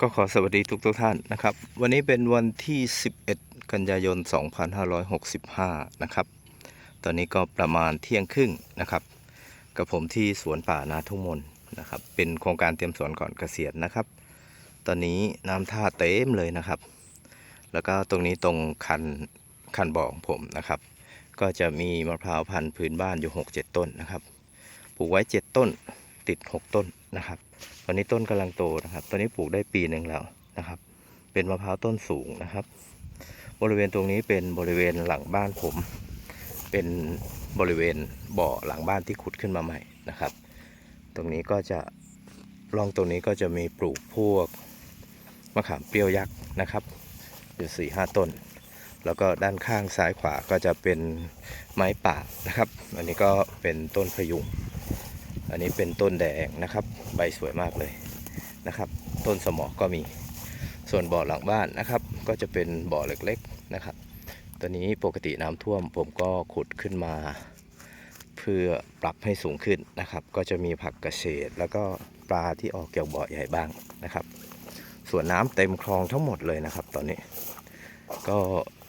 ก็ขอสวัสดีทุกทุกท่านนะครับ วันนี้เป็นวันที่ 11 กันยายน 2565 นะครับ ตอนนี้ก็ประมาณเที่ยงครึ่งนะครับ กับผมที่สวนป่านาทุ่งมนนะครับ เป็นโครงการเตรียมสวนก่อนเกษียณนะครับ ตอนนี้น้ำท่าเต็มเลยนะครับ แล้วก็ตรงนี้ตรงคันคันบ่อของผมนะครับ ก็จะมีมะพร้าวพันธุ์พื้นบ้านอยู่ 6-7 ต้นนะครับ ปลูกไว้ 7 ต้นติด 6 ต้นนะครับ ตอนนี้ต้นกำลังโตนะครับ ตอนนี้ปลูกได้ปีหนึ่งแล้วนะครับ เป็นมะพร้าวต้นสูงนะครับ บริเวณตรงนี้เป็นบริเวณหลังบ้านผม เป็นบริเวณบ่อหลังบ้านที่ขุดขึ้นมาใหม่นะครับ ตรงนี้ก็จะร่องตรงนี้ก็จะมีปลูกพวกมะขามเปรี้ยวยักษ์นะครับอยู่สี่ห้าต้น แล้วก็ด้านข้างซ้ายขวาก็จะเป็นไม้ป่านะครับ อันนี้ก็เป็นต้นพยุง อันนี้เป็นต้นแดงนะครับ ใบสวยมากเลยนะครับ ต้นสมอก็มี ส่วนบ่อหลังบ้านนะครับ ก็จะเป็นบ่อเล็กๆนะครับ ตอนนี้ปกติน้ำท่วม ผมก็ขุดขึ้นมา เพื่อปรับให้สูงขึ้นนะครับ ก็จะมีผักกระเฉดแล้วก็ปลาที่ออกเกี่ยวบ่อใหญ่บ้างนะครับ ส่วนน้ำเต็มคลองทั้งหมดเลยนะครับ ตอนนี้ ก็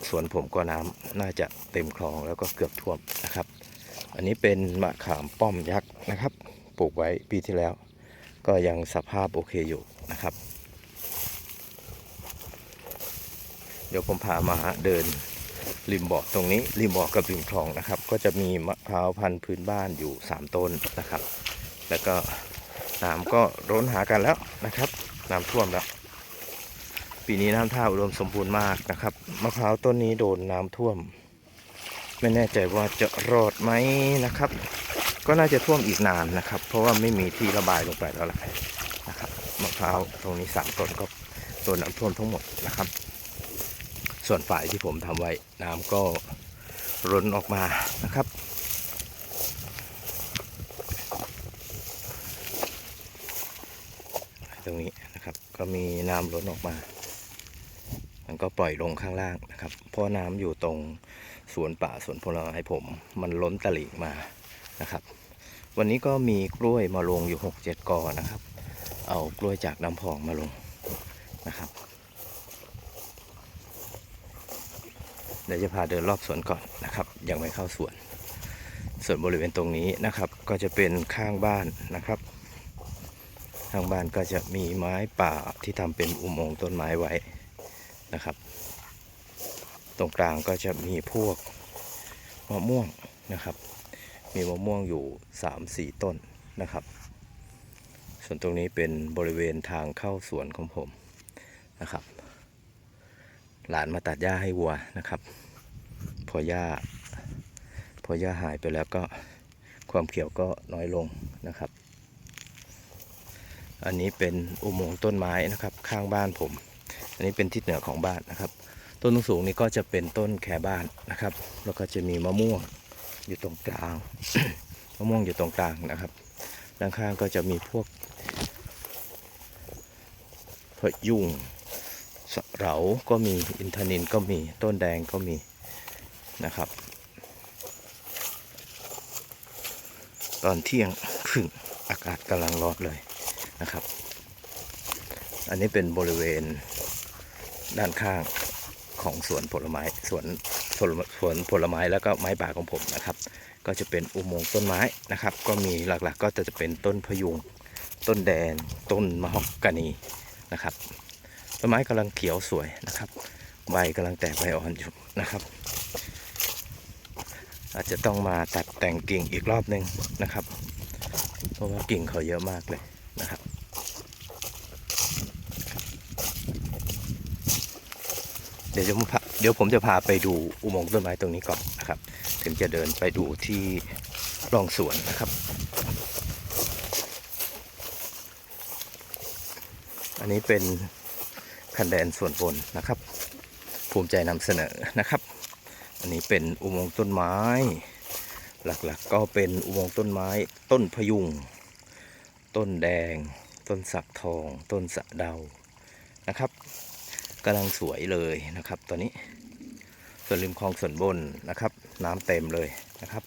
สวนผมก็น้ำน่าจะเต็มคลองแล้วก็เกือบท่วมนะครับ อันนี้เป็นมะขามป้อมยักษ์นะครับ ปลูกไว้ปีที่แล้ว ก็ยังสภาพโอเคอยู่นะครับ เดี๋ยวผมพามาเดินริมบ่อตรงนี้ริมบ่อกับริมคลองนะครับ ก็จะมีมะพร้าวพันธุ์พื้นบ้านอยู่ 3 ต้นนะครับ แล้วก็น้ำก็ร้นหากันแล้วนะครับน้ำท่วมแล้วปีนี้น้ำท่าอุดมสมบูรณ์มากนะครับมะพร้าวต้นนี้โดนน้ำท่วม ไม่แน่ใจว่าจะรอดไหมนะครับ ก็น่าจะท่วมอีกนานนะครับ เพราะว่าไม่มีที่ระบายลงไปแล้วล่ะนะครับมะพร้าวตรงนี้สามต้นก็โดนน้ำท่วมทั้งหมดนะครับ ส่วนฝ่ายที่ผมทำไว้น้ำก็ร้นออกมานะครับตรงนี้นะครับก็มีน้ำล้นออกมา มันก็ปล่อยลงข้างล่างนะครับ เพราะน้ำอยู่ตรงสวนป่าสวนผลไม้ผม มันล้นตลิ่งมานะครับ วันนี้ก็มีกล้วยมาลงอยู่หกเจ็ดกอนะครับ เอากล้วยจากน้ำพองมาลงนะครับ เดี๋ยวจะพาเดินรอบสวนก่อนนะครับ ยังไม่เข้าสวน ส่วนบริเวณตรงนี้นะครับ ก็จะเป็นข้างบ้านนะครับ ข้างบ้านก็จะมีไม้ป่าที่ทำเป็นอุโมงค์ต้นไม้ไว้นะครับ ตรงกลางก็จะมีพวกมะม่วงนะครับ มีมะม่วงอยู่ 3-4 ต้นนะครับ ส่วนตรงนี้เป็นบริเวณทางเข้าสวนของผมนะครับ หลานมาตัดหญ้าให้วัวนะครับ พอหญ้า พอหญ้าหายไปแล้วก็ความเขียวก็น้อยลงนะครับ อันนี้เป็นอุโมงค์ต้นไม้นะครับ ข้างบ้านผม อันนี้เป็นทิศเหนือของบ้านนะครับ ต้นสูงนี้ก็จะเป็นต้นแคบ้านนะครับ แล้วก็จะมีมะม่วง อยู่ตรงกลางมะม่วงอยู่ตรงกลางนะครับ ด้านข้างก็จะมีพวกพยุงสเราก็มีอินทนินก็มีต้นแดงก็มีนะครับ ตอนเที่ยงครึ่งอากาศกำลังร้อนเลยนะครับ อันนี้เป็นบริเวณด้านข้างของสวนผลไม้สวน ผลสวนผลไม้แล้วก็ไม้ป่าของผมนะครับ ก็จะเป็นอุโมงค์ต้นไม้นะครับ ก็มีหลักๆ ก็จะเป็นต้นพยุง ต้นแดงต้นมะฮอกกานีนะครับต้นไม้กำลังเขียวสวยนะครับ ใบกำลังแตกใบอ่อนอยู่นะครับ อาจจะต้องมาตัดแต่งกิ่งอีกรอบหนึ่งนะครับ เพราะว่ากิ่งเขาเยอะมากเลยนะครับเดี๋ยวจะพา เดี๋ยวผมจะพาไปดูอุโมงค์ต้นไม้ตรงนี้ก่อนนะครับ ถึงจะเดินไปดูที่ร่องสวนนะครับ อันนี้เป็นคันแดนส่วนบนนะครับ ภูมิใจนำเสนอนะครับ อันนี้เป็นอุโมงค์ต้นไม้ หลักๆก็เป็นอุโมงค์ต้นไม้ ต้นพยุง ต้นแดง ต้นสักทอง ต้นสะเดานะครับ กำลังสวยเลยนะครับ ตอนนี้ ส่วนริมคลองส่วนบนนะครับ น้ำเต็มเลยนะครับ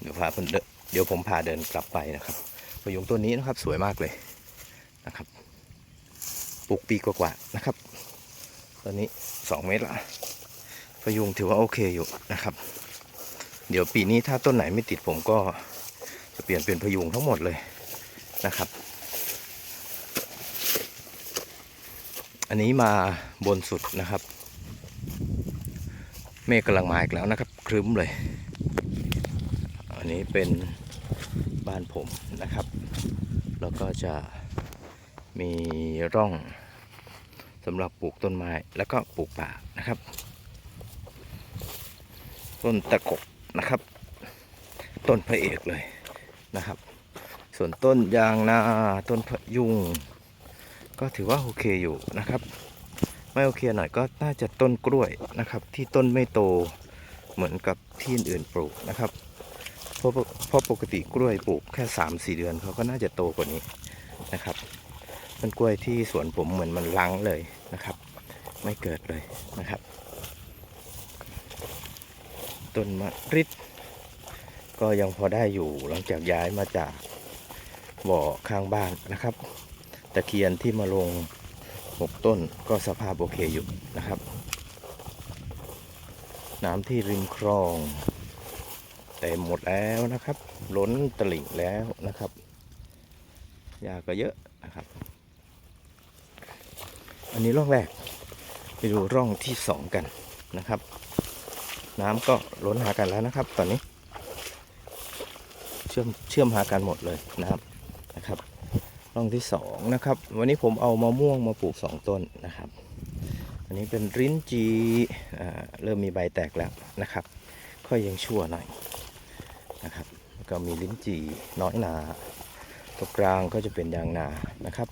เดี๋ยวพาเดินเดี๋ยวผมพาเดินกลับไปนะครับพยุงต้นนี้นะครับสวยมากเลยนะครับปลูกปีกว่าๆนะครับ ตอนนี้ 2 เมตรละพยุงถือว่าโอเคอยู่นะครับ เดี๋ยวปีนี้ถ้าต้นไหนไม่ติดผมก็จะเปลี่ยนเป็นพยุงทั้งหมดเลยนะครับ อันนี้มาบนสุดนะครับ เมฆกำลังมาอีกแล้วนะครับ ครึ้มเลย อันนี้เป็นบ้านผมนะครับ แล้วก็จะมีร่องสำหรับปลูกต้นไม้แล้วก็ปลูกป่านะครับ ต้นตะกกนะครับ ต้นพระเอกเลยนะครับ ส่วนต้นยางนาต้นพยุง ก็ถือว่าโอเคอยู่นะครับ ไม่โอเคหน่อยก็น่าจะต้นกล้วยนะครับ ที่ต้นไม่โตเหมือนกับที่อื่นๆปลูกนะครับเพราะเพราะปกติกล้วยปลูกแค่3ามสี่เดือนเขาก็น่าจะโตกว่านี้นะครับต้นกล้วยที่สวนผมเหมือนมันลังเลยนะครับ ไม่เกิดเลยนะครับต้นมะริดก็ยังพอได้อยู่หลังจากย้ายมาจากบ่อข้างบ้านนะครับ ตะเคียนที่มาลงหกต้นก็สภาพโอเคอยู่นะครับ น้ำที่ริมคลองเต็มหมดแล้วนะครับ ล้นตลิ่งแล้วนะครับยาก็เยอะนะครับ อันนี้ร่องแรก ไปดูร่องที่สองกันนะครับ น้ำก็ล้นหากันแล้วนะครับ ตอนนี้ เชื่อมเชื่อมหากันหมดเลยนะครับ ร่องที่สองนะครับ วันนี้ผมเอามะม่วงมาปลูกสองต้นนะครับ อันนี้เป็นริ้นจีเริ่มมีใบแตกแล้วนะครับค่อยยังชั่วหน่อยนะครับแล้วก็มีลิ้นจีน้อยหนาตรงกลางก็จะเป็นยางนานะครับ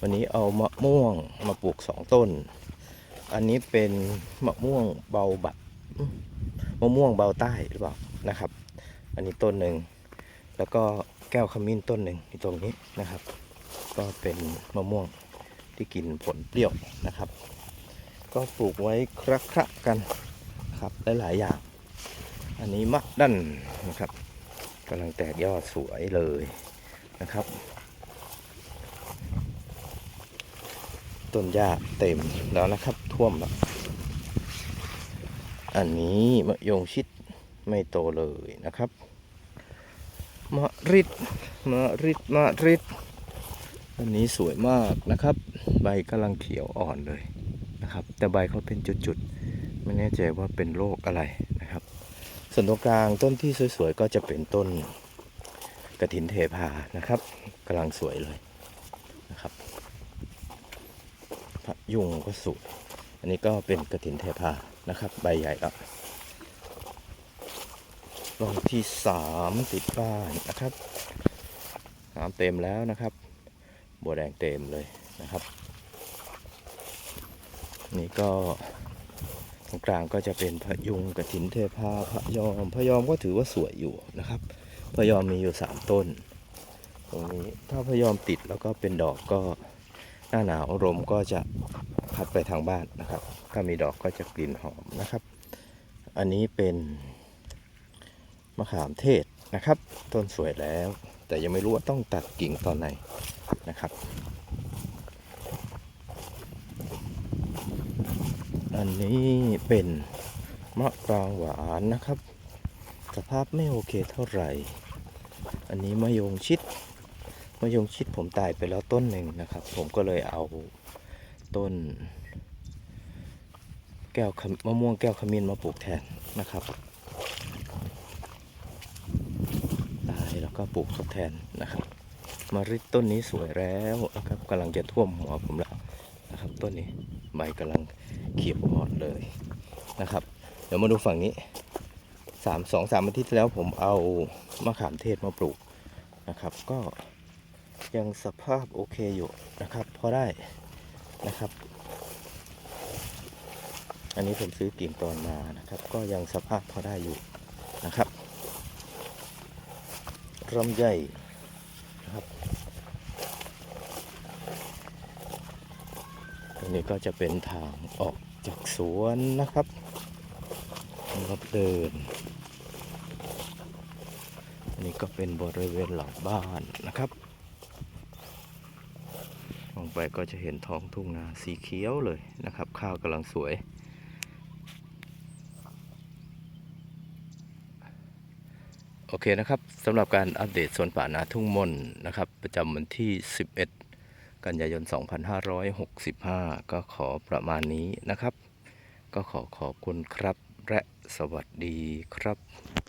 วันนี้เอามะม่วงมาปลูกสองต้น อันนี้เป็นมะม่วงเบาบัดมะม่วงเบาใต้หรือเปล่านะครับ อันนี้ต้นหนึ่งแล้วก็ แก้วขมิ้นต้นหนึ่งอยู่ตรงนี้นะครับ ก็เป็นมะม่วงที่กินผลเปรี้ยวนะครับ ก็ปลูกไว้ครักคระกันครับหลายๆอย่าง อันนี้มะดันนะครับกำลังแตกยอดสวยเลยนะครับ ต้นหญ้าเต็มแล้วนะครับท่วมแล้วอันนี้มะยงชิดไม่โตเลยนะครับ มะริดมะริดมะริดอันนี้สวยมากนะครับ ใบกำลังเขียวอ่อนเลยนะครับ แต่ใบเขาเป็นจุดๆ ไม่แน่ใจว่าเป็นโรคอะไรนะครับ ส่วนตรงกลางต้นที่สวยๆ ก็จะเป็นต้นกระถินเทพานะครับกำลังสวยเลยนะครับพะยุงก็สวยอันนี้ก็เป็นกระถินเทพานะครับ ใบใหญ่แล้ว ร่องที่สามติดบ้านนะครับน้ำเต็มแล้วนะครับ บัวแดงเต็มเลยนะครับ นี่ก็ตรงกลางก็จะเป็นพะยุงกระถินเทพาพระยอมพระยอมก็ถือว่าสวยอยู่นะครับพระยอมมีอยู่สามต้น ตรงนี้ถ้าพระยอมติดแล้วก็เป็นดอกก็หน้าหนาวลมก็จะพัดไปทางบ้านนะครับ ถ้ามีดอกก็จะกลิ่นหอมนะครับ อันนี้เป็น มะขามเทศนะครับ ต้นสวยแล้ว แต่ยังไม่รู้ว่าต้องตัดกิ่งตอนไหนนะครับ อันนี้เป็นมะปรางหวานนะครับ สภาพไม่โอเคเท่าไหร่ อันนี้มะยงชิดมะยงชิดผมตายไปแล้วต้นหนึ่งนะครับ ผมก็เลยเอาต้น แก้วมะม่วงแก้วขมิ้นมาปลูกแทนนะครับ ตายแล้ว ก็ปลูกทดแทนนะครับมะริดต้นนี้สวยแล้วนะครับกำลังจะท่วมหัวผมแล้วนะครับต้นนี้ใบกำลังเขียวอ่อนเลยนะครับ เดี๋ยวมาดูฝั่งนี้สามสองสามอาทิตย์ที่แล้วผมเอามะขามเทศมาปลูกนะครับ ก็ยังสภาพโอเคอยู่นะครับพอได้นะครับ อันนี้ผมซื้อกิ่งตอนมานะครับ ก็ยังสภาพพอได้อยู่นะครับ ลำไยนะครับตรงนี้ก็จะเป็นทางออกจากสวนนะครับรับเดินอันนี้ก็เป็นบริเวณหลังบ้านนะครับของไปก็จะเห็นท้องทุ่งนาสีเขียวเลยนะครับ ข้าวกำลังสวย โอเคนะครับสำหรับการอัปเดตสวนป่านาทุ่งมนนะครับ ประจำวันที่ 11 กันยายน 2565 ก็ขอประมาณนี้นะครับ ก็ขอขอบคุณครับและสวัสดีครับ